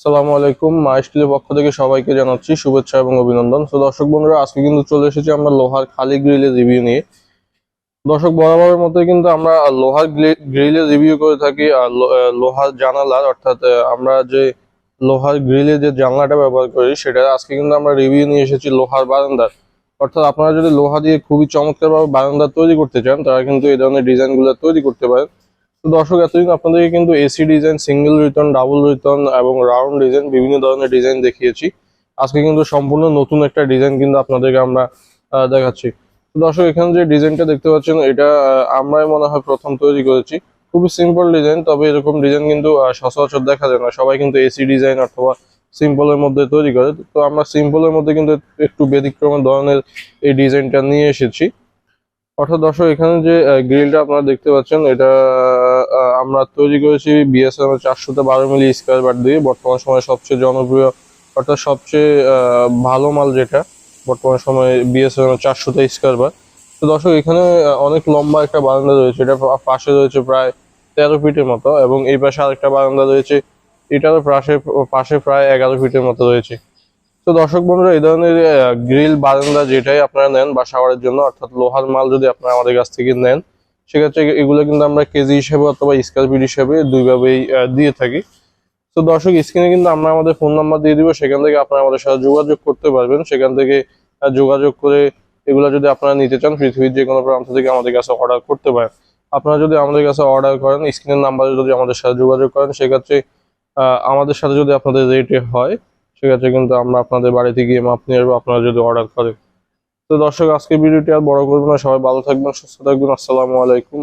আসসালামু আলাইকুম, মা স্টিলের পক্ষ থেকে সবাইকে জানাচ্ছি শুভেচ্ছা এবং অভিনন্দন। তো দর্শক বন্ধুরা, আজকে কিন্তু চলে এসেছি আমরা লোহার খালি গ্রিলের রিভিউ নিয়ে। দর্শক বরাবরের মতোই কিন্তু আমরা লোহার গ্রিলের রিভিউ করে থাকি লোহার জানালার, অর্থাৎ আমরা যে লোহার গ্রিলে যে জানলাটা ব্যবহার করি, সেটা আজকে কিন্তু আমরা রিভিউ নিয়ে এসেছি লোহার বারান্দার। অর্থাৎ আপনারা যদি লোহা দিয়ে খুবই চমৎকারভাবে বারান্দা তৈরি করতে চান, তারা কিন্তু এই ধরনের ডিজাইনগুলো তৈরি করতে পারেন। তো দর্শক, এতদিন আপনাদেরকে কিন্তু AC design single return double return এবং রাউন্ড ডিজাইন বিভিন্ন ধরনের ডিজাইন দেখিয়েছি। আজকে কিন্তু সম্পূর্ণ নতুন একটা ডিজাইন কিন্তু আপনাদেরকে আমরা দেখাচ্ছি। দর্শক, এখানে যে ডিজাইনটা দেখতে পাচ্ছেন, এটা আমরাই মনে হয় প্রথম তৈরি করেছি। খুবই সিম্পল ডিজাইন তবে এরকম ডিজাইন কিন্তু সচরাচর দেখা যায় না। সবাই কিন্তু এসি ডিজাইন অথবা সিম্পলের মধ্যে তৈরি করে। তো আমরা সিম্পলের মধ্যে কিন্তু একটু ব্যতিক্রম ধরনের এই ডিজাইনটা নিয়ে এসেছি। অর্থাৎ দর্শক, এখানে যে গ্রিলটা আপনারা দেখতে পাচ্ছেন, এটা আমরা তৈরি করেছি বিএসএম চারশোতে বারো মিলি স্কোয়ার বার দিয়ে। বর্তমান সময়ে সবচেয়ে জনপ্রিয়, অর্থাৎ সবচেয়ে ভালো মাল যেটা, বর্তমান সময়ে বিএসএম চারশোতে স্কোয়ার বার তো দর্শক, এখানে অনেক লম্বা একটা বারান্দা রয়েছে, এটা পাশে রয়েছে প্রায় তেরো ফিটের মতো, এবং এই পাশে আরেকটা বারান্দা রয়েছে, এটারও পাশে পাশে প্রায় এগারো ফিটের মতো রয়েছে। তো দর্শক বন্ধুরা, এই ধরনের গ্রিল বারান্দা যেটাই আপনারা নেন বা শাওয়ারের জন্য, অর্থাৎ লোহার মাল যদি আপনারা আমাদের কাছ থেকে নেন, সেক্ষেত্রে এগুলো কিন্তু আমরা কেজি হিসেবে অথবা স্কোয়ার ফিট হিসেবে দুইভাবেই দিয়ে থাকি। তো দর্শক স্ক্রিনে কিন্তু আমরা আমাদের ফোন নাম্বার দিয়ে দিব, সেখান থেকে আপনারা আমাদের সাথে যোগাযোগ করতে পারবেন। সেখান থেকে যোগাযোগ করে এগুলো যদি আপনারা নিতে চান, পৃথিবীর যে কোনো প্রান্ত থেকে আমাদের কাছে অর্ডার করতে পারেন। আপনারা যদি আমাদের কাছে অর্ডার করেন স্ক্রিনের নাম্বারে যদি আমাদের সাথে যোগাযোগ করেন, সেক্ষেত্রে আমাদের সাথে যদি আপনাদের রেটে হয় সেক্ষেত্রে কিন্তু আমরা আপনাদের বাড়িতে গিয়ে মাপ নিয়ে আসব, আপনারা যদি অর্ডার করেন। তো দর্শক আজকে ভিডিওটি আর বড় করব না। সবাই ভালো থাকবেন, সুস্থ থাকবেন। আসসালামু আলাইকুম